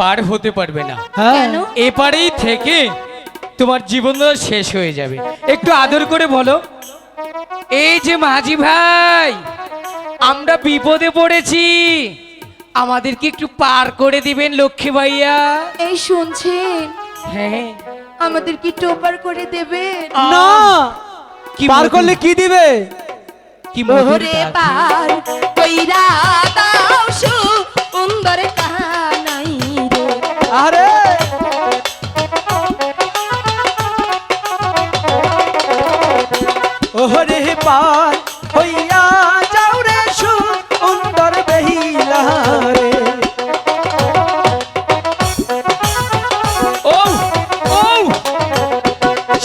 পার হতে পারবে না। হ্যাঁ। কেন? এপারেই থেকে তোমার জীবন শেষ হয়ে যাবে। একটু আদর করে বলো। এই যে মাঝি ভাই আমরা বিপদে পড়েছি। আমাদেরকে একটু পার করে দিবেন লক্ষ্মী ভাইয়া। এই শুনছেন? হ্যাঁ। আমাদের কি টোপার করে দেবে না। কি পার করলে কি দিবে? কি মধুর পার কইরা ওরে পার হইয়া যাও রে সুন্দর বেহিলা রে ও ও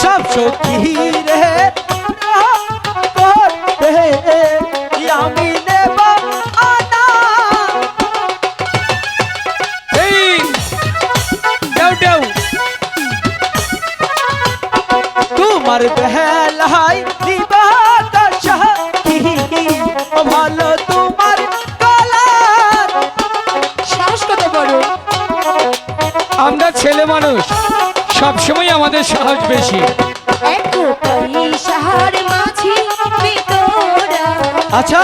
সব সখী রে তোমার বেহালাই তোমার সাহস কত বড়? আমরা ছেলে মানুষ সবসময় আমাদের সাহস বেশি। আচ্ছা।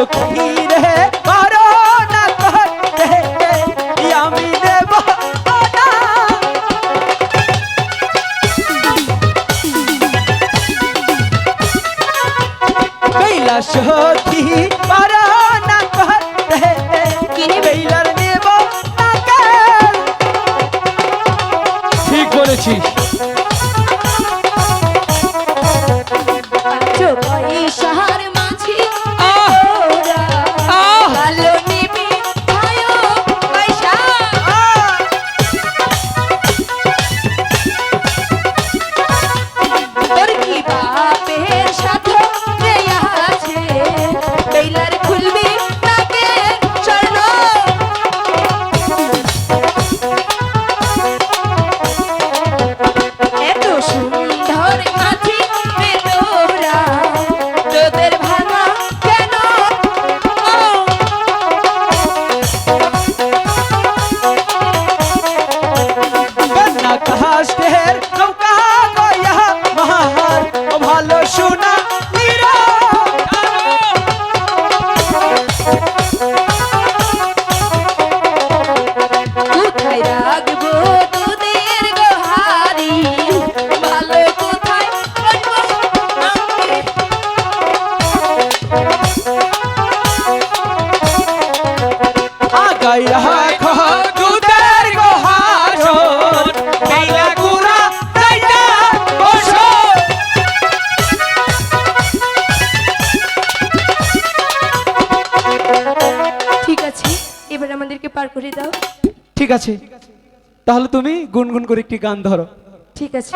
সখী রে পারো না করতে আমি না সখী আগাই রাখো দুধের গোহার বেলা গুড়া রাইতা বসো। ঠিক আছে এবার আমাদেরকে পার করে দাও। ঠিক আছে তাহলে তুমি গুনগুন করে একটি গান ধরো। ঠিক আছে।